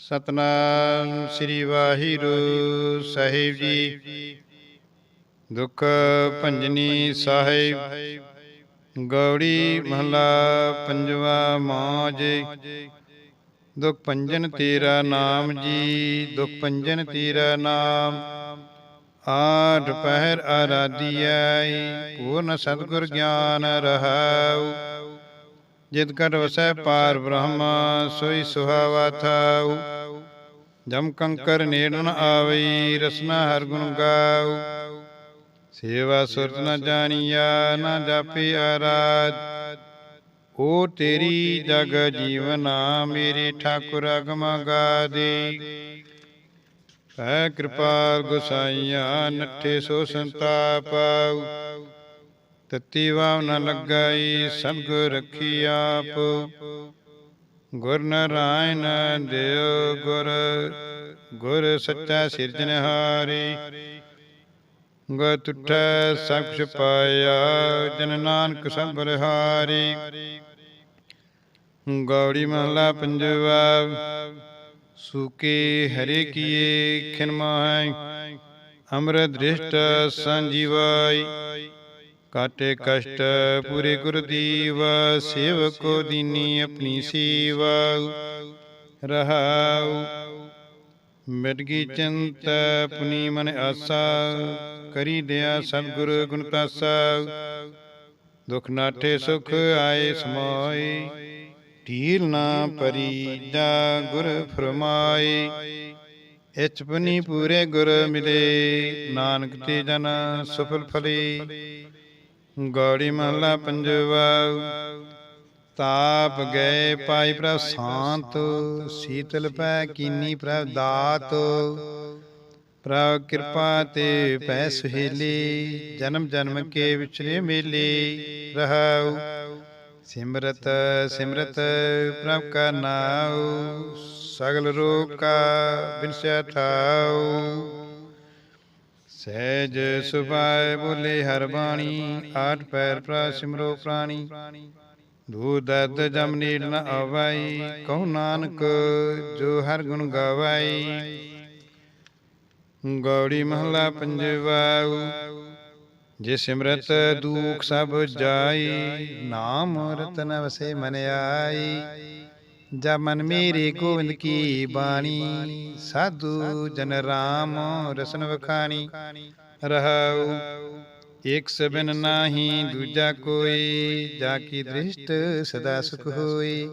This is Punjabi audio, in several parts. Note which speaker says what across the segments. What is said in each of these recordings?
Speaker 1: ਸਤਨਾਮ ਸ੍ਰੀ ਵਾਹਿਗੁਰੂ ਸਾਹਿਬ ਜੀ। ਦੁਖ ਭੰਜਨੀ ਸਾਹਿਬ, ਗੌੜੀ ਮਹਲਾ ਪੰਜਵਾ ਮੌਜ ਦੁਖ ਭੰਜਨ ਤੇਰਾ ਨਾਮ ਜੀ, ਦੁਖ ਭੰਜਨ ਤੇਰਾ ਨਾਮ। ਆਠ ਪਹਿਰ ਆਰਾਧਿਆਈ ਪੂਰਨ ਸਤਿਗੁਰ ਗਿਆਨ ਰਹਾਉ। ਜਿਤ ਕਟ ਵਸੈ ਪਾਰ ਬ੍ਰਹਮ, ਸੋਈ ਸੁਹਾਵਾ ਥਾਉ ਜਮ ਕੰਕਰ ਨੇੜ ਨ ਆਵਈ, ਰਸਨਾ ਹਰ ਗੁਣ ਗਾਉ ਸੇਵਾ ਸੁਰਤ ਨ ਜਾਣੀਆ, ਨ ਜਾਪੇ ਆਰਾਧ ਓ ਤੇਰੀ ਜਗ ਜੀਵਨਾ, ਮੇਰੇ ਠਾਕੁਰ ਅਗਮਾ ਗਾ ਦੇ ਪੈ ਕਿਰਪਾਲ ਗੁਸਾਈਆ, ਨੱਠੇ ਸੋ ਸੰਤਾਪਾਉ ਤਤੀ ਵਾਵ ਨ ਲੱਗਾਈ ਸਤਿਗੁਰ ਰਖੀ ਆਪ। ਗੁਰ ਨਾਰਾਇਣ ਦੇਵ ਗੁਰ ਗੁਰ ਸੱਚਾ ਸਿਰਜਣਹਾਰੀ ਗੁਰ ਤੁਠੈ ਸਭ ਕੁਛ ਪਾਇਆ, ਜਨ ਨਾਨਕ ਸਭ ਬਲਿਹਾਰੀ ਗੌੜੀ ਮਹਲਾ ਪੰਜਵਾ, ਸੂਕੇ ਹਰੇ ਕੀਏ ਖਿਨਮਾਇ ਮਾਹੀ। ਅਮਰ ਦ੍ਰਿਸ਼ਟ ਸੰਜੀਵਾਈ। ਕਾਟੇ ਕਸ਼ਟ, ਪੂਰੇ ਗੁਰ ਦੀਵ ਸੇਵਕੋ ਦੀਨੀ ਆਪਣੀ ਸੇਵਾ। ਰਹਾਉ, ਮਿਟਗੀ ਚਿੰਤ, ਆਪਣੀ ਮਨ ਆਸਾ, ਕਰੀ ਦਿਆ ਸਤਿਗੁਰ ਗੁਣ ਤਾਸਾ। ਦੁਖ ਨਾਟੇ ਸੁਖ ਆਏ ਸਮਾਏ, ਢੀਲ ਨਾ ਪਰੀ ਦਾ ਗੁਰ ਫਰਮਾਈ ਇਚ ਪੂਰੇ ਗੁਰ ਮਿਲੇ, ਨਾਨਕ ਤੇ ਜਨ ਸਫਲ ਫਲੇ। ਗੌੜੀ ਮਹਲਾ ਪੰਜਵਾ। ਤਾਪ ਗਏ ਪਾਈ ਪ੍ਰਭ ਸ਼ਾਂਤ, ਸੀਤਲ ਪੈ ਕੀਨੀ ਪ੍ਰਭ ਦਾਤ। ਪ੍ਰਭ ਕਿਰਪਾ ਤੇ ਪੈ ਸੁਹੇਲੀ, ਜਨਮ ਜਨਮ ਕੇ ਵਿਚਰੇ ਮੇਲੇ ਰਹਾਉ। ਸਿਮਰਤ ਸਿਮਰਤ ਪ੍ਰਭ ਕਾ ਨਾਉ, ਸਗਲ ਰੋਗ ਕਾ ਬਿਨਸੈ ਠਾਉ। ਸਹਿਜ ਸੁਭਾਏ ਬੋਲੇ ਹਰ ਬਾਣੀ, ਆਠ ਪੈਰ ਪ੍ਰਾ ਸਿਮਰੋ ਪ੍ਰਾਣੀ। ਦੂ ਜਮ ਨੀੜ ਨ ਆਵਾਈ, ਕਹੋ ਨਾਨਕ ਜੋ ਹਰ ਗੁਣ ਗਾਵਾਈ। ਗੌੜੀ ਮਹਲਾ ਪੰਜਵਾ ਜੇ ਸਿਮਰਤ ਦੁਖ ਸਭ ਜਾਈ, ਨਾਮ ਰਤਨ ਵਸੇ ਮਨ ਆਈ। ਜਾ ਮਨ ਮੇਰੇ ਗੋਵਿੰਦ ਕੀ ਬਾਣੀ? ਸਾਧੂ ਜਨ ਰਾਮ ਰਸਨ ਵਖਾਣੀ। ਰਹਾਉ। ਇਕ ਸਬਨ ਨਾਹੀ ਦੂਜਾ ਕੋਈ। ਜਾ ਕੀ ਦ੍ਰਿਸ਼ਟ ਸਦਾ ਸੁਖ ਹੋਈ।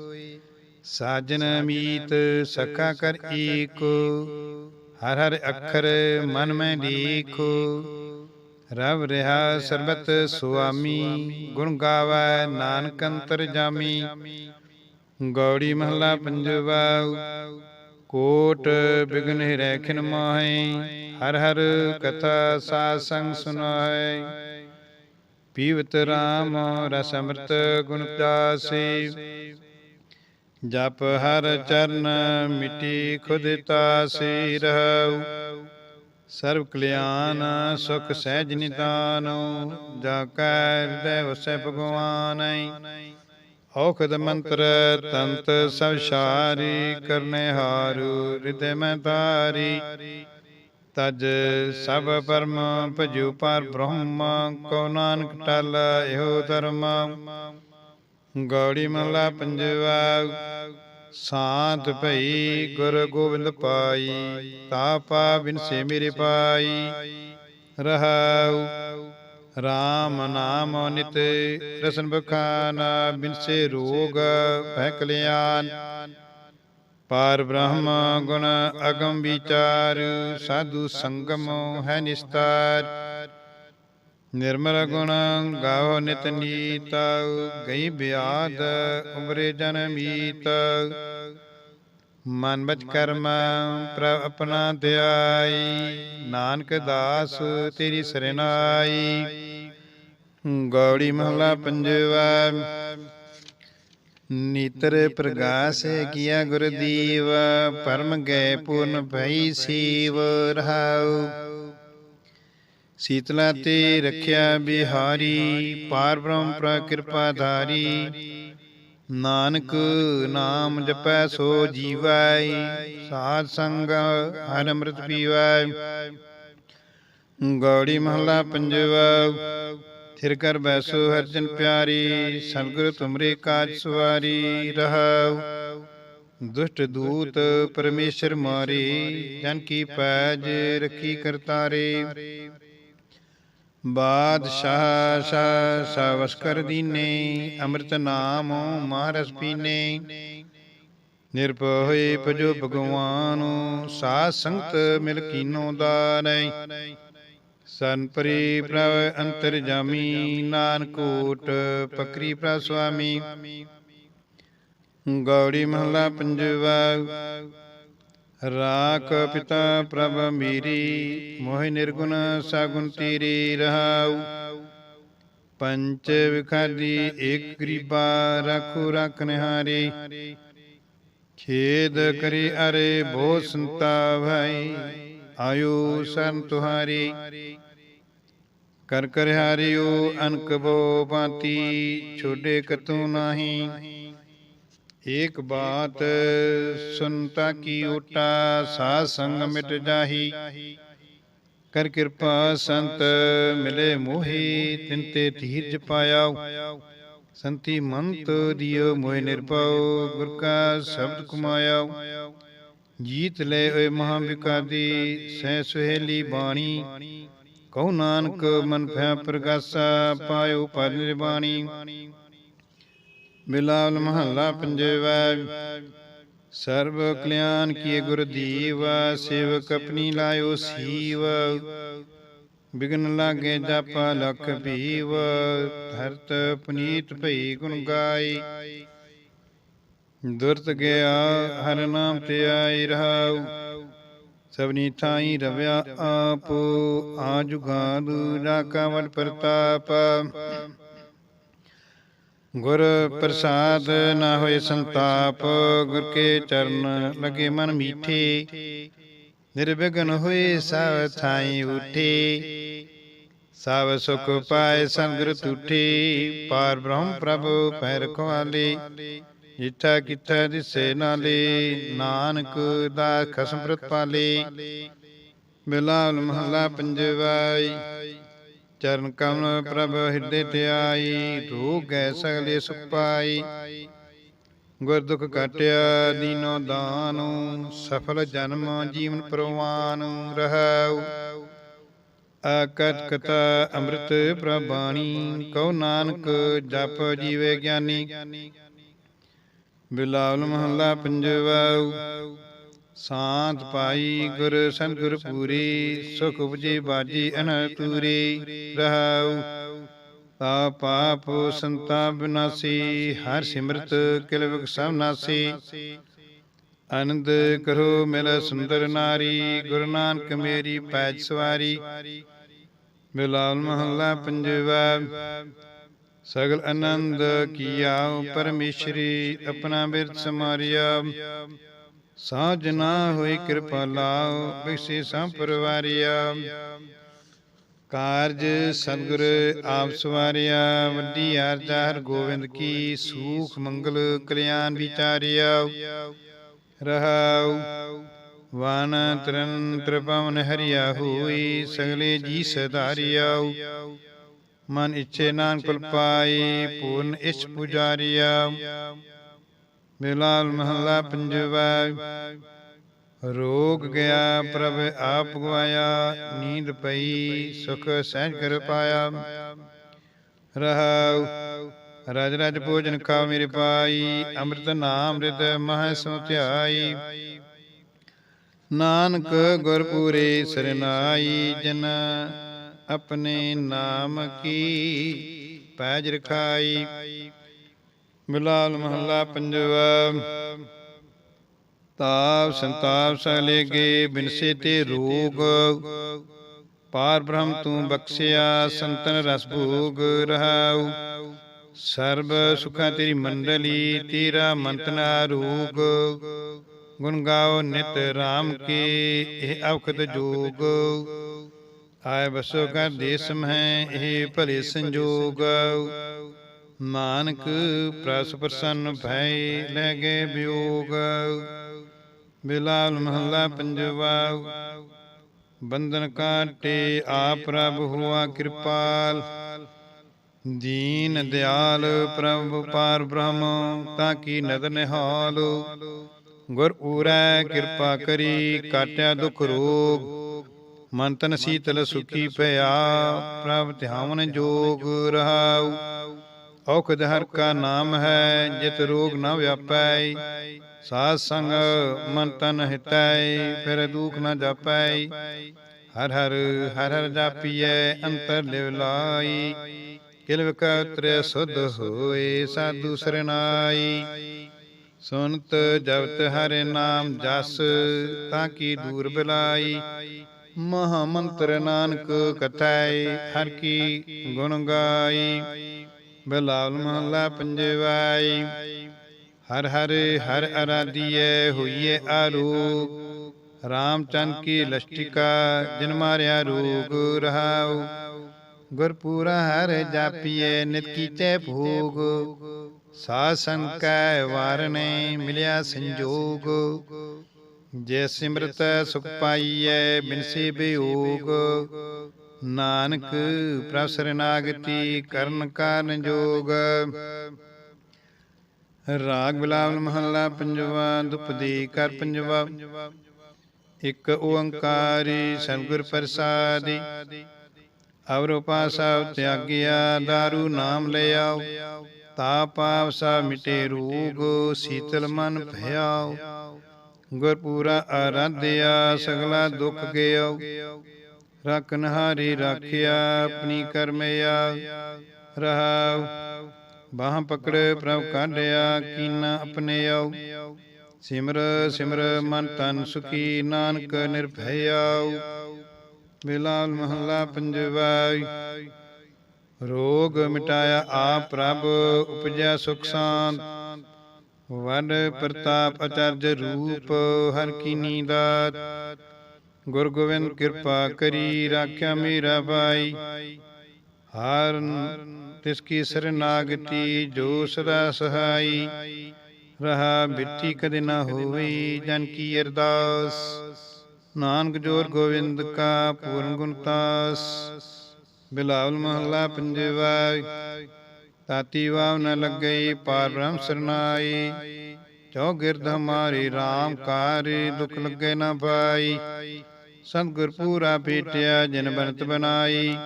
Speaker 1: ਸਾਜਨ ਮੀਤ ਸਖਾ ਕਰ ਏਕੋ। ਹਰ ਹਰ ਅੱਖਰ ਮਨ ਮੈਂ ਲੀਖੋ ਰਵ ਰਹਾ ਸਰਬਤ ਸੁਆਮੀ। ਗੁਣ ਗਾਵੈ ਨਾਨਕ ਅੰਤਰ ਜਾਮੀ। ਗੌੜੀ ਮਹਲਾ ਪੰਜਵਾ, ਕੋਟ ਬਿਗਨ ਰੈਖਨ ਮਾਹੇ, ਹਰ ਹਰ ਕਥਾ ਸਾਧ ਸੰਗ ਸੁਨਾਏ ਪੀਵਤ ਰਾਮ ਰਸ ਅੰਮ੍ਰਿਤ ਗੁਣ ਤਾਸੀ ਜਪ ਹਰ ਚਰਨ ਮਿਟੀ ਖੁਦ ਤਾਸੀ ਰਹਉ ਸਰਬ ਕਲਿਆਣ ਸੁਖ ਸਹਿਜ ਨਿਦਾਨੋ, ਜਾ ਕੈ ਹਿਰਦੈ ਵਸੈ ਭਗਵਾਨੈ। ਔਖਦ ਮੰਤਰ ਤੰਤ ਸਭ ਸਾਰੀ ਕਰਨੇ ਹਾਰੂ ਹਿਰਦੈ ਮੈਂ ਤਾਰੀ ਤਜ ਸਭ ਪਰਮ ਭਜੂ ਪਰ ਬ੍ਰਹਮ ਕੋ ਨਾਨਕ ਟਲ ਇਹੋ ਧਰਮ। ਗੌੜੀ ਮਹਲਾ ਪੰਜਵਾ ਸਾਧ ਭਈ ਗੁਰ ਗੋਬਿੰਦ ਪਾਈ ਤਾਪਾ ਬਿਨਸੇ ਮੇਰੇ ਪਾਈ। ਰਹਾਉ RAM ਨਾਮ ਨਿਤ ਰਸਨ ਬਖਾਨ ਬਿਨਸੇ ਰੋਗ ਭੈ ਕਲਿਆਣ ਪਾਰ ਬ੍ਰਹਮ ਗੁਣ ਅਗਮ ਵਿਚਾਰ, ਸਾਧੂ ਸੰਗਮ ਹੈ ਨਿਸਤਾਰ। ਨਿਰਮਲ ਗੁਣ ਗਾਉ ਨਿਤ ਨੀਤ, ਗਈ ਬਿਆਦ ਉਮਰੇ ਜਨਮੀਤ ਮਨ ਬਚ ਕਰਮ ਪ੍ਰਭ ਆਪਣਾ ਧਿਆਈ ਨਾਨਕ ਦਾਸ ਤੇਰੀ ਸਰਨਾਈ। ਗੌੜੀ ਮਹਲਾ ਪੰਜਵਾ। ਨੀਤਰ ਪ੍ਰਗਾਸ ਕੀਆ ਗੁਰਦੀਵ, ਪਰਮ ਗਏ ਪੂਰਨ ਭਈ ਸੀਵ ਰਹਾਉ। ਸੀਤਲਾ ਤੇ ਰਖਿਆ ਬਿਹਾਰੀ, ਪਾਰ ਬ੍ਰਹਮ ਪ੍ਰ ਧਾਰੀ। ਨਾਨਕ ਨਾਮ ਜਪੈ ਸੋ ਜੀਵੈ ਸਾਧ ਸੰਗ ਹਰਿ ਅੰਮ੍ਰਿਤ ਪੀਵੈ ਗੌੜੀ ਮਹਲਾ ਪੰਜਵਾ। ਥਿਰ ਕਰ ਬੈਸੋ, ਹਰਜਨ ਪਿਆਰੀ ਸਤਿਗੁਰ ਤੁਮਰੇ ਕਾਜ ਸਵਾਰੀ ਰਹਾਉ। ਦੁਸ਼ਟ ਦੂਤ ਪਰਮੇਸ਼ਰ ਮਾਰੇ, ਜਨ ਕੀ ਪੈਜ ਰਖੀ ਕਰਤਾਰੇ ਬਾਦਸ਼ਾਹ, ਸ਼ਾਹ ਸਵਸ ਕਰ ਦੀਨੇ, ਅੰਮ੍ਰਿਤ ਨਾਮ ਮਹਾਰਸ ਪੀਨੇ। ਨਿਰਭਉ ਭਜੋ ਭਗਵਾਨ ਸਾਧ ਸੰਗਤ ਮਿਲ ਕੀਨੋ ਦਾਨੈ। ਸਨ ਪਰੀ ਪ੍ਰਭ ਅੰਤਰ ਜਾਮੀ, ਨਾਨਕ ਪਕਰੀ ਪ੍ਰਭ ਸੁਆਮੀ। ਗੌੜੀ ਮਹਲਾ ਪੰਜਵਾ, ਰਾਖ ਪਿਤਾ ਪ੍ਰਭ ਮੀਰੀ, ਮੋਹਿ ਨਿਰਗੁਣ ਸਾਗੁਣ ਤੀਰੀ ਰਹਾਉ। ਪੰਚ ਵਿਖਾਦੀ ਏਕ ਗਰੀਬਾ, ਰਾਖੋ ਰਾਖ ਨਿਹਾਰੀ। ਖੇਦ ਕਰੀ ਅਰੇ ਬੋ ਸੰਤਾ ਭਾਈ ਆਯੂ ਸਨ ਤੁਹਾਰੀ ਕਰ ਕਰ ਹਾਰਿਓ ਅਨਕ ਬੋ ਬਾਤੀ ਛੋਡੇ ਕਤੂ ਨਾਹੀ। ਏਕ ਬਾਤ ਸੁਨਤਾ ਕੀ ਓਟਾ ਸਾਧ ਸੰਗ ਮਿਟ ਜਾਹੀ। ਕਰ ਕਿਰਪਾ ਸੰਤ ਮਿਲੇ ਮੋਹੀ ਤਿੰਤੇ ਧੀਰਜ ਪਾਇਆ ਸੰਤੀ ਮੰਤ ਦਿਓ ਮੋਹਿ ਨਿਰਭਉ ਗੁਰ ਕਾ ਸ਼ਬਦ ਕਮਾਇਆ ਜੀਤ ਲੈ ਓਏ ਮਹਾ ਬਿਕਾਦੀ ਸਹਿ ਸੁਹੇਲੀ ਬਾਣੀ। ਕਹੋ ਨਾਨਕ, ਮਨ ਭੈ ਪ੍ਰਗਾਸਾ, ਪਾਇਓ ਪਰ ਨਿਰਬਾਣੀ। ਬਿਲਾਵਲ ਮਹੱਲਾ ਪੰਜਵਾ ਸਰਬ ਕਲਿਆਣ ਕੀਏ ਗੁਰ ਦੀਵਾ, ਸੇਵਕ ਆਪਣੀ ਲਾਇਓ ਸੀਵ। ਬਿਗਨ ਲਾਗੇ ਜਾਪਾ ਲਖ ਭੀਵ ਧਰਤ ਪੁਨੀਤ ਭਈ ਗੁਣ ਗਾਈ। ਦੁਰਤ ਗਿਆ, ਹਰ ਨਾਮ ਤੇ ਰਹਾਉ। ਸਭਨੀ ਥਾਈ ਰਵਿਆ ਆਪ ਆਜੁਗਾਦ ਰਾਕਾ ਵਡ ਪ੍ਰਤਾਪ। ਗੁਰ ਪ੍ਰਸਾਦ ਨਾ ਹੋਏ ਸੰਤਾਪ, ਗੁਰ ਕੇ ਚਰਨ ਲਗੇ ਮਨ ਮੀਠੇ। ਨਿਰਵਿਘਨ ਹੋਏ ਸਭ ਥਾਈ ਉਠੇ। ਸਭ ਸੁਖ ਪਾਏ ਸੰਗਰ ਤੁਠੇ ਪਾਰ ਬ੍ਰਹਮ ਪ੍ਰਭ ਪੈ ਰਖਵਾਲੇ ਜਿੱਥਾ ਕਿਥਾ ਦਿਸੇ ਨਾਲੇ ਨਾਨਕ ਦਾ ਖਸਮ ਪ੍ਰਤ ਪਾਲੇ ਬਿਲਾਵਲ ਮਹਲਾ ਪੰਜਵਾਈ, ਚਰਨ ਕਮਲ ਪ੍ਰਭ ਹਿਰਦੇ ਤੇ ਆਈ ਰੋਗ ਸਗਲੇ ਸੁਖ ਗੁਰ ਦੁਖ ਕਾਟਿਆ ਦੀਨੋ ਦਾਨੁ, ਸਫਲ ਜਨਮ ਜੀਵਨ ਪ੍ਰਵਾਨ ਰਹਾਉ। ਆਕਤ ਕਥਾ ਅੰਮ੍ਰਿਤ ਪ੍ਰਬਾਣੀ, ਕਉ ਨਾਨਕ ਜਪ ਜੀਵੇ ਗਿਆਨੀ। ਬਿਲਾਵਲ ਮਹੱਲਾ ਪੰਜਵਾ ਸਾਧ ਪਾਈ ਗੁਰ ਸੰਗੁਰ ਪੂਰੀ, ਸੁਖ ਉਪਜੇ ਬਾਜੀ ਅਨਤੂਰੀ ਰਹਾਉ। ਤਾ ਪਾਪ ਸੰਤਾ ਬਿਨਾਸੀ, ਹਰ ਸਿਮਰਤ ਕਿਲ ਵਿਗ ਸਭ ਨਾਸੀ। ਆਨੰਦ ਕਰੋ ਮਿਲ ਸੁੰਦਰ ਨਾਰੀ, ਗੁਰੂ ਨਾਨਕ ਮੇਰੀ ਪੈਜ ਸਵਾਰੀ। ਬਿਲਾਲ ਮਹੱਲਾ ਪੰਜਵਾ ਸਗਲ ਆਨੰਦ ਕੀਆ, ਪਰਮੇਸ਼ਰੀ ਆਪਣਾ ਬਿਰਤ ਸਮਾਰਿਆ। ਸਾਜ ਨਾ ਹੋਈ ਕਿਰਪਾਲਾ ਬਿਸੇ ਸੰਪਰਵਾਰਿਆ ਕਾਰਜ ਸਤਿਗੁਰ ਆਪ ਸਵਾਰਿਆ, ਵੱਡੀ ਆਰਜਾ ਹਰ ਗੋਬਿੰਦ ਕੀ, ਸੂਖ ਮੰਗਲ ਕਲਿਆਣ ਵਿਚਾਰਿਆ। ਰਹਾਉ ਵਾਨ ਤਰਨ ਤ੍ਰਿਪਵਨ ਹਰਿਆ ਹੋਈ, ਸਗਲੇ ਜੀ ਸਦਾਰਿਆ ਮਨ ਇੱਛੇ ਨਾਨਕ ਕੁਲ ਪਾਈ ਪੂਰਨ ਇਛ ਪੁਜਾਰਿਆ। ਬਿਲਾਲ ਮਹੱਲਾ ਪੰਜਵਾ। ਰੋਗ ਗਿਆ ਪ੍ਰਭ ਆਪ ਗਵਾਇਆ ਨੀਂਦ ਪਈ ਸੁਖ ਸਹਿਜ ਕਰ ਪਾਇਆ। ਰਹਾਉ। ਰਜ ਰਜ ਭੋਜਨ ਖਾਓ ਮੇਰੇ ਪਾਈ ਅੰਮ੍ਰਿਤ ਨਾਮ ਰਿਤ ਮਹ ਸੁਧਿਆਈ ਨਾਨਕ ਗੁਰਪੂਰੇ ਸਰਨਾਈ ਜਨ। ਆਪਣੇ ਨਾਮ ਕੀ? ਪੈਜ ਰਖਾਈ। ਬਿਲਾਲ ਮਹੱਲਾ ਪੰਜਵਾ। ਤਾਪ ਸੰਤਾਪ ਸਲੇਗੇ ਬਿਨਸੇ ਤੇ ਰੋਗ। ਪਾਰ ਬ੍ਰਹਮ ਤੂੰ ਬਖਸ਼ਿਆ, ਸੰਤਨ ਰਸ ਭੋਗ ਰਹਾਉ। ਸਰਬ ਸੁਖਾ ਤੇਰੀ ਮੰਡਲੀ, ਤੇਰਾ ਮੰਤਨਾ ਰੋਗ। ਗੁਣ ਗਾਓ ਨਿਤ RAM ਕੇ, ਇਹ ਔਖਦ ਜੋਗ। ਆਏ ਬਸੋ ਕਾ ਦੇਸ ਮਹਿ ਇਹ ਭਲੇ ਸੰਜੋਗ। ਨਾਨਕ ਪ੍ਰਸ ਪ੍ਰਸੰਨ ਭੈ ਲੈ ਗਏ ਵਿਯੋਗ ਬਿਲਾਲ ਮਹੱਲਾ ਪੰਜਵਾ। ਬੰਧਨ ਕਾਟੇ ਆਪ ਪ੍ਰਭ ਹੁਆ ਕਿਰਪਾਲ। ਦੀਨ ਦਿਆਲ ਪ੍ਰਭ ਪਾਰ ਬ੍ਰਹਮ ਤਾਂ ਕੀ ਨਦਰ ਨਿਹਾਲ। ਗੁਰ ਊਰੈ ਕਿਰਪਾ ਕਰੀ ਕਾਟਿਆ ਦੁਖ ਰੋਗ। ਮਨ ਤਨ ਸੀਤਲ ਸੁਖੀ ਭਇਆ ਪ੍ਰਭ ਧਿਆਵਨ ਜੋਗ ਰਹਾਉ। ਔਖਦ ਹਰ ਕਾ ਨਾਮ ਹੈ ਜਿਤ ਰੋਗ ਨ ਵਿਆਪੈ ਸਾਧ ਸੰਗ ਮਨ ਤਨ ਹਿਤੈ ਫਿਰ ਦੁਖ ਨ ਜਾਪੈ ਹਰ ਹਰ ਹਰ ਹਰ ਜਾਪੀਐ ਅੰਤਰ ਲਿਵ ਲਾਈ। ਕਿਲ ਵਿਕਤਰੇ ਸੁਧ ਹੋਏ ਸਾਧੂ ਸਰਨਾਈ। ਸੁਨਤ ਜਪਤ ਹਰਿ ਨਾਮ ਜਸ ਤਾਂ ਕੀ ਦੂਰ ਬਿਲਾਈ। ਮਹਾ ਮੰਤਰ ਨਾਨਕ ਕਥੈ ਹਰ ਕੀ ਗੁਣ ਗਾਈ। ਬਿਲਾਵਲ ਮਹਲਾ ਪੰਜਵਾਈ। ਹਰ ਹਰ ਹਰ ਅਰਾਧੀਏ ਹੋਈਏ ਆਰੋਗ। ਰਾਮਚੰਦ ਕੀ ਲਸ਼ਟਿਕਾ, ਜਿਨ ਮਾਰਿਆ ਰੋਗ ਰਹਾਉ। ਗੁਰਪੂਰਾ ਹਰ ਜਾਪੀਏ ਨਿਤ ਕੀਚੇ ਭੋਗ। ਸਾਧ ਸੰਕੈ ਵਾਰਨੇ ਮਿਲਿਆ ਸੰਜੋਗ। ਜੇ ਸਿਮਰਤ ਸੁਖ ਪਾਈਐ ਬਿਨਸੀ ਬਿਯੋਗ ਨਾਨਕ ਪ੍ਰਭ ਸਰਨਾਗਤੀ ਕਰਨ ਕਾਰਨ ਜੋਗ। ਰਾਗ ਬਿਲਾਵਲ ਮਹੱਲਾ ਪੰਜਵਾ ਦੁਪਦੀ ਕਰ ਪੰਜਵਾ। ਇੱਕ ਓੰਕਾਰੀ ਸਤਿਗੁਰ ਪ੍ਰਸਾਦੀ। ਅਵਰ ਪਾਸਾ ਤਿਆਗਿਆ दारू ਨਾਮ ਲਿਆਓ। ਤਾ ਪਾਪ ਸਾ ਮਿਟੇ ਰੋਗ ਸੀਤਲ ਮਨ ਭਇਆਓ ਗੁਰਪੂਰਾ ਆਰਾਧਿਆ, ਸਗਲਾ ਦੁੱਖ ਗਿਓ ਰਖਨ ਹਾਰੀ ਰਾਖਿਆ, ਆਪਣੀ ਕਰਮਿਆ। ਰਹਾਉ, ਬਾਹ ਪਕੜ, ਪ੍ਰਭ ਕਾਢਿਆ, ਕੀਨਾ ਆਪਣੇ ਆਉ ਸਿਮਰ ਸਿਮਰ, ਮਨ ਤਨ ਸੁਖੀ, ਨਾਨਕ ਨਿਰਭਇਆਉ ਬਿਲਾਲ ਮਹੱਲਾ ਪੰਜਵਾ ਰੋਗ ਮਿਟਾਇਆ ਆਪ ਪ੍ਰਭ ਉਪਜਿਆ ਸੁਖ ਸ਼ਾਂਤ। ਵਡ ਪ੍ਰਤਾਪ ਅਚਰਜ ਰੂਪ, ਹਰ ਕੀਨੀ ਦਾਤ ਗੁਰ ਗੋਬਿੰਦ ਕਿਰਪਾ ਕਰੀ, ਰਾਖਿਆ ਮੇਰਾ ਭਾਈ ਹਰ ਤਿਸ ਕੀ ਸਰਨਾਗਤੀ ਜੋ ਸਦਾ ਸਹਾਈ। ਰਹਾ ਬਿੱਟੀ ਕਦੇ ਨਾ ਹੋਵੇ, ਜਨ ਕੀ ਅਰਦਾਸ। ਨਾਨਕ ਜੋਰ ਗੋਬਿੰਦ ਕਾ ਪੂਰਨ ਗੁਣਤਾਸ ਬਿਲਾਵਲ ਮਹੱਲਾ ਪੰਜਵਾ। ਤਾਤੀ ਵਾਵ ਨ ਲੱਗਈ ਪਾਰ ਬ੍ਰਹਮ ਸਰਨਾਈ। ਜੋ ਗਿਰਧ ਹਮਾਰੀ RAM ਕਾਰਿ, ਦੁਖ ਲੱਗੇ ਨਾ ਪਾਈ। ਸਤਿਗੁਰ ਪੂਰਾ ਭੇਟਿਆ ਜਿਨ ਬਨਤ ਬਨਾਈ।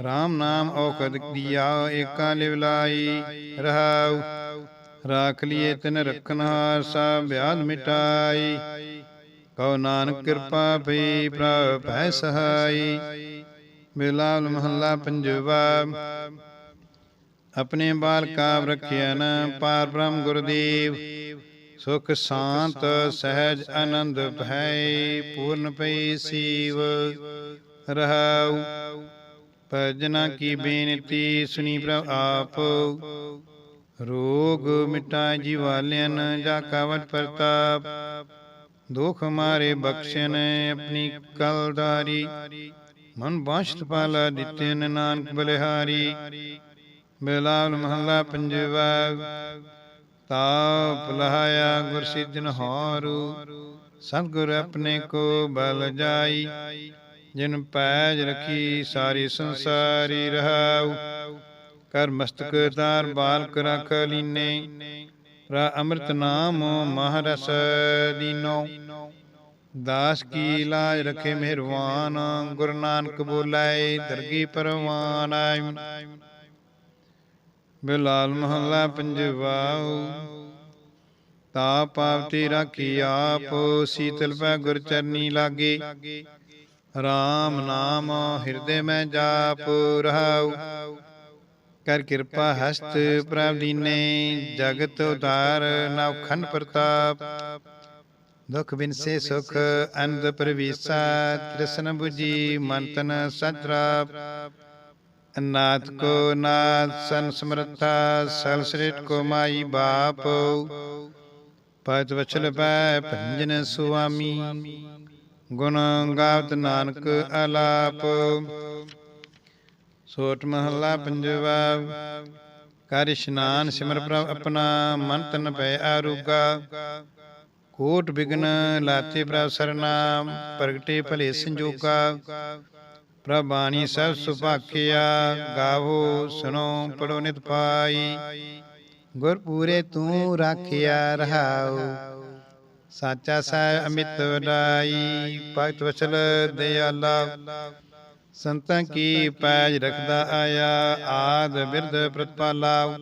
Speaker 1: RAM ਨਾਮ ਔਖਦ ਦੀਆ ਏਕਾ ਲਿਵ ਲਾਈ। ਰਹਾਉ, ਰਾਖ ਲਿਏ ਤਿਨ ਰਖਨਹਾਰ ਸਾ ਵਿਆਦ ਮਿਟਾਈ। ਕਉ ਨਾਨਕ ਕਿਰਪਾ ਭਈ, ਪ੍ਰਭ ਭੈ ਸਹਾਈ। ਬਿਲਾਲ ਮਹੱਲਾ ਪੰਜਵਾ। ਆਪਣੇ ਬਾਲਕਾ ਰੱਖਿਆ ਨ ਪਾਰ ਬ੍ਰਹਮ ਗੁਰਦੇਵ। ਸੁਖ ਸ਼ਾਂਤ ਸਹਿਜ ਆਨੰਦ ਭੈ ਪੂਰਨ ਪਈ ਸੀਵ। ਰਹਾਉ। ਭਜਨਾ ਕੀ ਬੇਨਤੀ ਸੁਣੀ ਪ੍ਰਭ ਆਪ। ਰੋਗ ਮਿਟਾ ਜੀਵਾਲਿਆਨ ਜਾ ਕਵਟ ਪ੍ਰਤਾਪ। ਦੁਖ ਮਾਰੇ ਬਖਸ਼ਣ ਆਪਣੀ ਕਲਦਾਰੀ। ਮਨ ਬਾਸ਼ਤ ਪਾਲਾ ਦਿੱਤੇ ਨਾਨਕ ਬਲਿਹਾਰੀ। ਬਿਲਾਲ ਮਹੱਲਾ ਪੰਜਵਾ, ਤਾਪ ਲਹਾਇਆ ਗੁਰ ਸਿੱਧਨ ਹਾਰੂ ਸਤਿਗੁਰ ਆਪਣੇ ਕੋ ਬਲ ਜਾਈ, ਜਿਨ ਪੈਜ ਰਖੀ ਸਾਰੀ ਸੰਸਾਰੀ ਰਹਾਉ। ਕਰ ਮਸਤਕ ਤਾਰ ਬਾਲਕ ਰਖ ਲੀਨੇ ਰਾ ਅੰਮ੍ਰਿਤ ਨਾਮ ਮਹਾਰਸ ਦੀਨੋ। ਦਾਸ ਕੀ ਲਾਜ ਰਖੇ ਮਿਹਰਵਾਨ ਗੁਰੂ ਨਾਨਕ ਬੋਲਾਏ, ਦਰਗੀ ਪਰਵਾਨ ਬਿਲਾਲ ਮਹੱਲਾ ਪੰਜਵਾਉ। ਤਾ ਪਾਵਤੀ ਰਾਖੀ ਆਪ, ਸੀਤਲ ਪੈ ਗੁਰ ਚਰਨੀ ਲਾਗੇ। RAM ਨਾਮ ਹਿਰਦੇ ਮੈਂ ਜਾਪ ਰਹਾਉ। ਕਰ ਕਿਰਪਾ ਹਸਤ ਪ੍ਰਭ ਦੀਨੇ, ਜਗਤ ਉਤਾਰ ਨਵਖੰਡ ਪ੍ਰਤਾਪ। ਦੁਖ ਬਿਨਸੇ ਸੁਖ ਅੰਧ ਪ੍ਰਵੀਸਾ, ਤ੍ਰਿਸ਼ਨ 부ਜੀ ਮਨ ਤਨ ਸਜਰਾ ਨਾਥ ਕੋ ਨਾਥ ਸਨ ਸਮਰਥਾ, ਸਲ ਸ੍ਰਿਟ ਕੋ ਮਾਈ ਬਾਪ। ਪਤ ਵਚਲ ਪੈ ਭੰਜਨ ਸੁਆਮੀ, ਗੁਣ ਗਾਵਤ ਨਾਨਕ ਅਲਾਪ। ਸੋਟ ਮਹੱਲਾ ਪੰਜਵਾ, ਕਰ ਇਸ਼ਨਾਨ ਸਿਮਰ ਪ੍ਰਭ ਆਪਣਾ, ਮਨ ਤਨ ਭੈ ਆਰੂਗਾ। ਕੋਟ ਬਿਗਨ ਲਾਤੇ ਪ੍ਰਭ ਸਰਨਾਮ ਪ੍ਰਗਟੇ ਭਲੇ ਸੰਜੋਗਾ। ਪ੍ਰਭ ਬਾਣੀ ਸਭ ਸੁਭਾਖਿਆ ਗਾਵੋ ਸੁਨੋ ਪੜੋ ਨਿਤ ਪਾਈ। ਗੁਰ ਪੂਰੇ ਤੂੰ ਰਾਖਿਆ ਰਹਾਉ। ਸਾਚਾ ਸਾਹਿਬ ਅਮਿਤ ਵਡਾਈ। ਭਗਤ ਵਚਲ ਦਿਆਲਾ। ਸੰਤਾਂ ਕੀ ਪੈਜ ਰਖਦਾ ਆਇਆ। ਆਦ ਬਿਰਧ ਪ੍ਰਤਪਾਲਾ।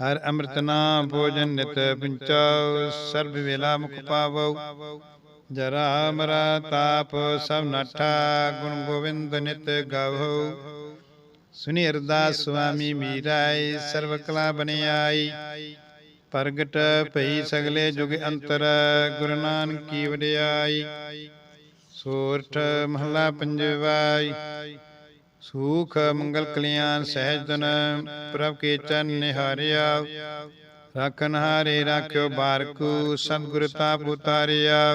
Speaker 1: ਹਰ ਅੰਮ੍ਰਿਤ ਨਾਮ ਭੋਜਨ ਨਿਤ ਪਿੰਚਾਉ ਸਰਬ ਵੇਲਾ ਮੁਖ ਪਾਵੋ। ਜਰਾ ਮਰਾ ਤਾਪ ਸਭ ਨਠਾ, ਗੁਣ ਗੋਬਿੰਦ ਨਿਤ ਗਾਵੋ। ਸੁਨੀ ਅਰਦਾਸ ਸੁਆਮੀ ਮੀਰਾਈ ਸਰਬ ਕਲਾ ਬਨਿਆਈ ਪ੍ਰਗਟ ਭਈ ਸਗਲੇ ਜੁਗ ਅੰਤਰ, ਗੁਰੂ ਨਾਨਕ ਕੀ ਵਡਿਆਈ। ਸੋਰਠ ਮਹਲਾ ਪੰਜਵਾਈ। ਸੂਖ ਮੰਗਲ ਕਲਿਆਣ ਸਹਿਜ ਤਨ, ਪ੍ਰਭ ਕੇ ਚਰਨ ਨਿਹਾਰਿਆ। ਰਾਖਨ ਹਾਰੇ ਰਾਖਿਓ ਬਾਰਕੂ, ਸਤਿਗੁਰ ਤਾਪ ਉਤਾਰਿਆ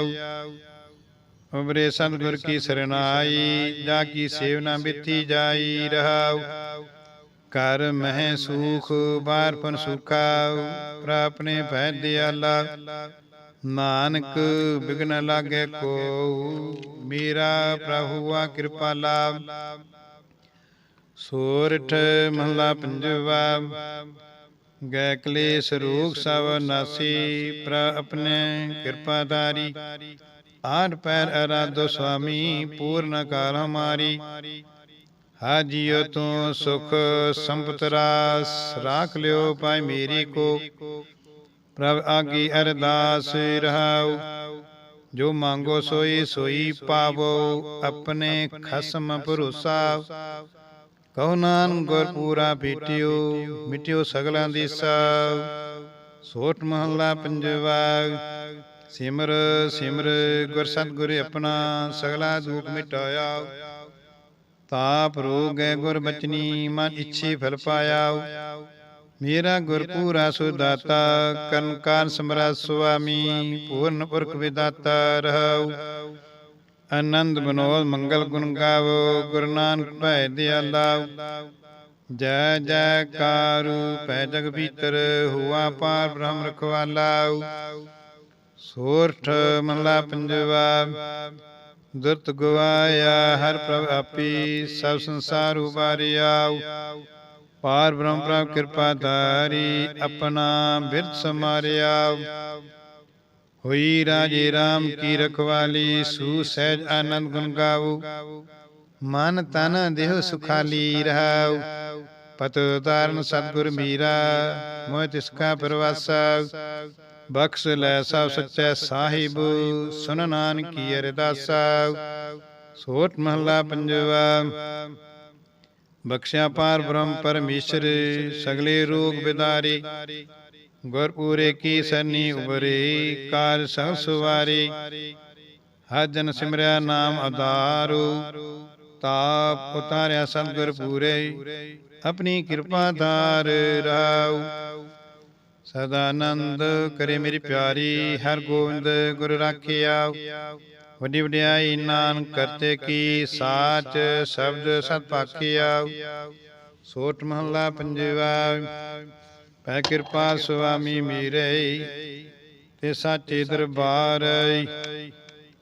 Speaker 1: ਉਬਰੇ ਸਤਿਗੁਰ ਕੀ ਸਰਨਾਈ ਜਾ ਕੀ ਸੇਵਨਾ ਬਿਤੀ ਜਾਈ ਰਹਾਉ। ਕਰ ਮਹਿ ਸੂਖ, ਬਾਰ ਪਨ ਸੁਖਾ ਪ੍ਰਾਪਨੇ ਭੈ ਦਿਆਲਾ। ਨਾਨਕ ਬਿਗਨ ਲਾਗੇ ਕੋ ਮੇਰਾ ਪ੍ਰਭੂ ਪ੍ਰਭੂਆ ਕਿਰਪਾਲਾ ਸੋਰਠ ਮਹਲਾ ਪੰਜਵਾ ਗੈ ਕਲੇਸ਼ ਰੋਗ ਸਭ ਨਾਸੀ ਪ੍ਰ ਆਪਣੇ ਕਿਰਪਾਦਾਰੀ ਆਠ ਪੈਰ ਅਰਾਧੋ ਸੁਆਮੀ, ਪੂਰਨ ਕਾਲ ਹਮਾਰੀ। ਹਾਜੀਓ ਤੂੰ ਸੁਖ ਸੰਪਤ ਰਾਸ, ਰਾਖ ਲਿਓ ਪਾਈ ਮੇਰੀ ਕੋ। ਪ੍ਰਭ ਆਗੀ ਅਰਦਾਸ ਰਹਾਉ, ਜੋ ਮੰਗੋ ਸੋਈ ਸੋਈ ਪਾਵੋ, ਆਪਣੇ ਖਸਮ ਭਰੋਸਾ। ਕਹੋ ਨਾਨਕ ਗੁਰ ਪੂਰਾ ਭੇਟਿਓ ਮਿਟਿਓ ਸਗਲਾਂ ਦੀ ਸਾਵ। ਸੋਟ ਮਹੱਲਾ ਪੰਜਵਾ ਸਿਮਰ ਸਿਮਰ ਗੁਰ ਸਤਿਗੁਰ ਆਪਣਾ ਸਗਲਾ ਦੁਖ ਮਿਟਾਇਆ। ਤਾਪ ਰੋਗ ਹੈ ਗੁਰ ਬਚਨੀ ਮਨ ਇੱਛੇ ਫਲ ਪਾਇਆ। ਮੇਰਾ ਗੁਰ ਪੂਰਾ ਸੁਦਾਤਾ ਕਰਨ ਕਾਨ ਸਮਰਾ ਸੁਆਮੀ ਪੂਰਨ ਪੁਰਖ ਵਿਦਾਤਾ ਰਹਾਉ। ਆਨੰਦ ਬਨੋਦ ਮੰਗਲ ਗੁਣ ਗਾਵੋ, ਗੁਰੂ ਨਾਨਕ ਭੈ ਦਿਆਲਾ ਜੈ ਜੈ ਕਾਰੂ ਭੈ ਜਗ ਭੀਤਰ ਹੁਆ ਪਾਰ ਬ੍ਰਹਮ ਰਖਵਾਲਾ ਸੋਰਠ ਮਹਲਾ ਪੰਜਵਾ, ਦੁਰਤ ਗਵਾਇਆ, ਹਰ ਪ੍ਰਭ ਆਪੀ, ਸਭ ਸੰਸਾਰ ਉਬਾਰਿਆ ਪਾਰ ਬ੍ਰਹਮ ਪ੍ਰਭ ਕਿਰਪਾ ਧਾਰੀ ਆਪਣਾ ਬਿਰਧ ਸਮਾਰਿਆ ਹੋਈ ਰਾਜੇ RAM ਕੀ ਰਖਵਾਲੀ, ਸੂ ਸਹਿਜ ਆਨੰਦ ਗੁਣ ਗਾਵੋ ਮਨ ਤਨ ਦੇਹ ਸੁਖਾਲੀ ਰਹਾਉ। ਪਤ ਉਤਾਰਨ ਸਤਗੁਰ ਮੀਰਾ, ਮੋਹ ਤਿਸ ਕਾ ਪਰਵਾਸਾ। ਬਖਸ਼ ਲੈ ਸਭ ਸੱਚੇ ਸਾਹਿਬ, ਸੁਨ ਨਾਨਕੀ ਅਰਦਾਸਾ। ਸੋਟ ਮਹਲਾ ਪੰਜਵਾ, ਬਖਸ਼ਿਆ ਪਾਰ ਬ੍ਰਹਮ ਪਰਮੇਸ਼ਰ, ਸਗਲੇ ਰੋਗ ਬਿਦਾਰੀ। ਗੁਰ ਪੂਰੇ ਕੀ ਸਰਨੀ ਉਬਰੇ ਕਾਲ ਸਭ ਸੁਵਾਰੀ। ਹਰ ਜਨ ਸਿਮਰਿਆ ਨਾਮ ਆਧਾਰੂ ਤਾਪ ਉਤਾਰਿਆ ਸਤਿਗੁਰ ਪੂਰੇ ਆਪਣੀ ਕਿਰਪਾ ਧਾਰ ਰਾਉ ਸਦਾ ਆਨੰਦ ਕਰੇ ਮੇਰੀ ਪਿਆਰੀ। ਹਰ ਗੋਬਿੰਦ ਗੁਰ ਰਾਖਿਆ ਵੱਡੀ ਵਡਿਆਈ ਨਾਨਕ ਕਰਤੇ ਕੀ ਸਾਚ ਸ਼ਬਦ ਸਤ ਪਾਖਿਆ ਸੋਟ ਮਹੱਲਾ ਪੰਜਵਾ। ਪੈ ਕਿਰਪਾ ਸੁਆਮੀ ਮੇਰੇ, ਤੇ ਸਾਚੇ ਦਰਬਾਰ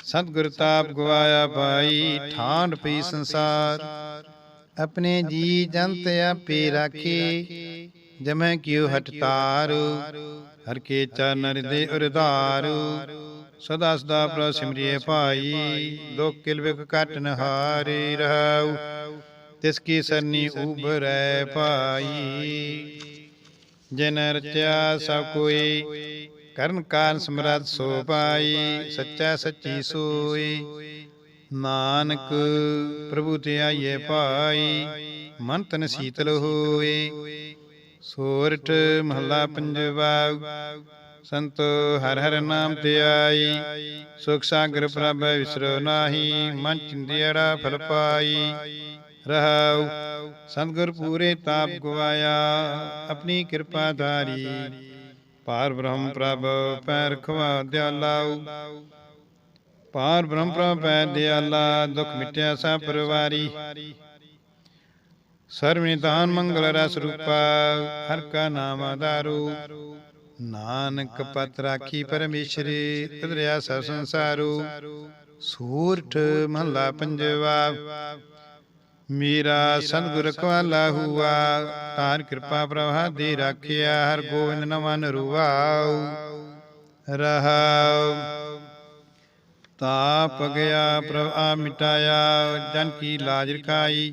Speaker 1: ਸਤਿਗੁਰ ਤਾਪ ਗਵਾਇਆ ਭਾਈ ਠਾਂਡ ਪਈ ਸੰਸਾਰ। ਆਪਣੇ ਜੀ ਜੰਤ ਆਪੇ ਰਾਖੀ, ਜਮੈ ਕਿਉ ਹਟ ਤਾਰੂ। ਹਰ ਕੇ ਚਰਨ ਹਿਰਦੇ ਉਰਧਾਰੂ। ਸਦਾ ਸਦਾ ਪ੍ਰਭ ਸਿਮਰਿਏ ਭਾਈ, ਦੁਖ ਕਿਲ ਵਿਖ ਕਟਨ ਹਾਰੇ ਰਹਾਉ। ਤਿਸ ਕੀ ਸਰਨੀ ਉਬਰੈ ਭਾਈ। ਜਿਨ ਰਚਿਆ ਸਭ ਕੋਈ, ਕਰਨ ਕਾਰਨ ਸਮਰੱਥ ਸੋ ਪਾਈ, ਸੱਚਾ ਸੱਚੀ ਸੋਈ। ਨਾਨਕ ਪ੍ਰਭੂ ਤੇ ਆਈਏ ਭਾਈ, ਮਨ ਤਨ ਸੀਤਲ ਹੋਏ ਸੋਰਠ ਮਹਲਾ ਪੰਜਵਾ, ਸੰਤ ਹਰ ਹਰ ਨਾਮ ਤੇ ਆਈ। ਸੁਖ ਸਾਗਰ ਪ੍ਰਭ ਵਿਸਰੋ ਨਾਹੀ, ਮਨ ਚਿੰਦਿਆੜਾ ਫਲ ਪਾਈ। ਰਹਾਉ ਸਤਿਗੁਰ ਪੂਰੇ ਤਾਪ ਗਵਾਇਆ, ਆਪਣੀ ਕਿਰਪਾ ਧਾਰੀ। ਪਾਰ ਬ੍ਰਹਮ ਪ੍ਰਭ, ਪੈਰ ਖਵਾ ਦਿਆਲਾਉ ਪਾਰ ਬ੍ਰਹਮ ਪ੍ਰਭ ਪੈ ਦਿਆਲਾ, ਦੁਖ ਮਿਟਿਆ ਸਭ ਪਰਵਾਰੀ। ਸਰਵਿਤਾਨ ਮੰਗਲ ਰਸ ਰੂਪਾ, ਹਰ ਕਾ ਨਾਮ ਆਧਾਰੂ। ਨਾਨਕ ਪਤ ਰਾਖੀ ਪਰਮੇਸ਼ਰੀ, ਤਦਰਿਆ ਸਭ ਸੰਸਾਰੂ। ਸੂਰਠ ਮਹਲਾ ਪੰਜਵਾ ਮੇਰਾ ਸਤਿਗੁਰ ਕਵਾਲਾ ਹੁਆ। ਤਾਰ ਕਿਰਪਾ ਪ੍ਰਭਾ ਦੇ ਰਾਖਿਆ ਹਰ ਗੋਬਿੰਦ ਨਮਨ ਰੁਵਾਉ ਰਹਾਉ ਤਾਪ ਗਿਆ ਪ੍ਰਭ ਆ ਮਿਟਾਇਆ ਜਨ ਕੀ ਲਾਜ ਰਖਾਈ।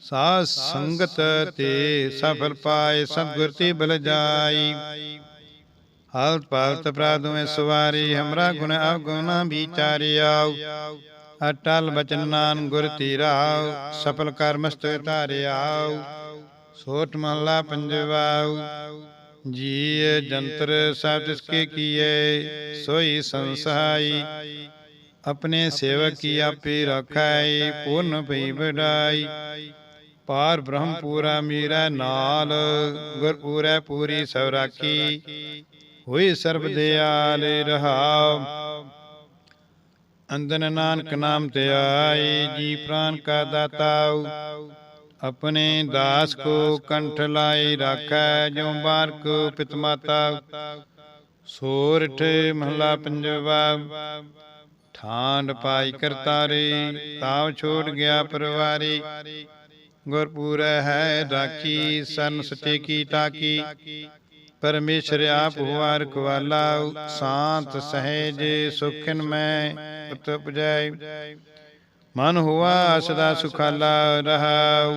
Speaker 1: ਸਾਧ ਸੰਗਤ ਤੇ ਸਫਲ ਪਾਏ ਸਤਿਗੁਰ ਤੇ ਬਲ ਜਾਈ ਹਾਲਤ ਪਾਲਤ ਮੈਂ ਸਵਾਰੀ ਹਮਰਾ ਗੁਣ ਅਵਗੁਣਾ ਵਿਚਾਰਿਆਉ ਅਟਲ ਬਚਨ ਨਾਨ ਗੁਰ ਤੀਰਾਉ, ਸਫਲ ਕਰ ਮਸਤਕ ਧਾਰਿਆਉ, ਸੋਟ ਮਹਲਾ ਪੰਜਵਾਉ, ਜੀਏ ਜੰਤਰ ਸਭ ਤਿਸਕੇ ਕੀਏ, ਸੋਈ ਸੰਸਾਈ, ਆਪਣੇ ਸੇਵਕ ਕੀ ਆਪੇ ਰਖਾਈ ਪੂਰਨ ਭਈ ਵਡਾਈ। ਪਾਰ ਬ੍ਰਹਮ ਪੂਰਾ ਮੀਰਾ ਨਾਲ, ਗੁਰ ਪੂਰੈ ਪੂਰੀ ਸਭ ਰਾਖੀ ਹੋਈ ਸਰਬ ਦਿਆਲ ਰਹਾਉ। ਅੰਦਨ ਨਾਨਕ ਨਾਮ ਤੇ ਆਈ ਜੀ ਪ੍ਰਾਨ ਕਾ ਦਾਤਾਉ। ਆਪਣੇ ਦਾਸ ਕੋ ਕੰਠ ਲਾਈ ਰਾਖੈ ਜੋ ਬਾਰ ਪਿਤ ਮਾਤਾ ਸੋਰਠ ਮਹਲਾ ਪੰਜਵਾ ਠਾਂਡ ਪਾਈ ਕਰਤਾਰੇ ਤਾਵ ਛੋੜ ਗਿਆ ਪਰਵਾਰੀ। ਗੁਰਪੂਰ ਹੈ ਰਾਖੀ, ਸਨ ਸਚੇ ਕੀ ਤਾਕੀ ਪਰਮੇਸ਼ਰ ਆਪ ਹੁਆ ਰਖਵਾਲਾ ਸ਼ਾਂਤ ਸਹਿਜ ਸੁਖਨ ਮੈਂ। ਉਤ ਉਪਜੈ ਮਨ ਹੁਆ ਸਦਾ ਸੁਖਾਲਾ ਰਹਾਉ।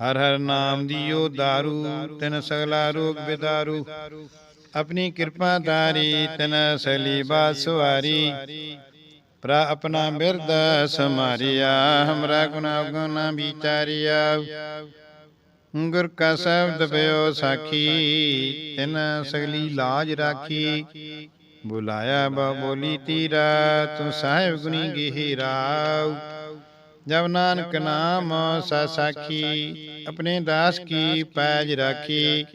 Speaker 1: ਹਰ ਹਰ ਨਾਮ ਦਿਓ ਦਾਰੂ, ਤਨ ਸਗਲਾ ਰੋਗ ਬਿਦਾਰੂ। ਆਪਣੀ ਕਿਰਪਾ ਦਾਰੀ ਤਿਨ ਸਲੀ ਬਾਸਵਾਰੀ ਪ੍ਰਾ ਆਪਣਾ ਬਿਰਦ ਸਮਾਰਿਆ, ਹਮਰਾ ਗੁਨਾ ਗੁਨਾ ਵਿਚਾਰਿਆ। ਗੁਰ ਕਾ ਸ਼ਬਦ ਪਿਓ ਸਾਖੀ, ਤਿਨ ਸਗਲੀ ਲਾਜ ਰਾਖੀ। ਬੁਲਾਇਆ ਬਾ ਬੋਲੀ ਤੀਰਾ, ਤੂੰ ਸਾਹਿਬ ਗੁਣੀ ਗਹਿਰਾਉ। ਜਬ ਨਾਨਕ ਨਾਮ ਸਾ ਸਾਖੀ, ਆਪਣੇ ਦਾਸ ਕੀ ਪੈਜ ਰਾਖੀ।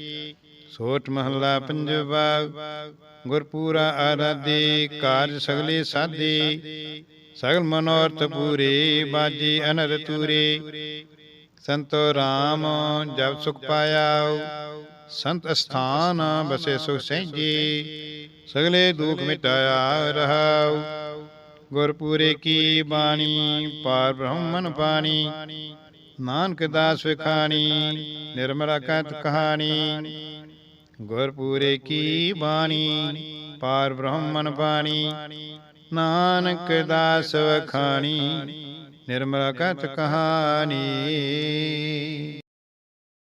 Speaker 1: ਸੋਟ ਮਹੱਲਾ ਪੰਜਵਾ, ਗੁਰਪੂਰਾ ਆਰਾਧੇ, ਕਾਰਜ ਸਗਲੇ ਸਾਧੇ। ਸਗਲ ਮਨੋਰਥ ਪੂਰੇ, ਬਾਜੀ ਅਨਰ ਤੂਰੇ। ਸੰਤੋ ਰਾਮ, ਜਬ ਸੁਖ ਪਾਇਆ ਸੰਤ ਅਸਥਾਨ, ਬਸੇ ਸੁਖ ਸਹਿਜੇ। ਸਗਲੇ ਦੁਖ ਮਿਟਾਇਆ ਰਹਾਉ। ਗੁਰਪੂਰੇ ਕੀ ਬਾਣੀ, ਪਾਰ ਬ੍ਰਹਮਨ ਪਾਣੀ ਨਾਨਕ ਦਾਸ ਵਿਖਾਣੀ, ਨਿਰਮਲਾ ਕਤ ਕਹਾਣੀ। ਗੁਰਪੂਰੇ ਕੀ ਬਾਣੀ, ਪਾਰ ਬ੍ਰਹਮਨ ਬਾਣੀ। ਨਾਨਕ ਦਾਸ ਵਖਾਣੀ, ਨਿਰਮਲ ਕਤ ਕਹਾਣੀ।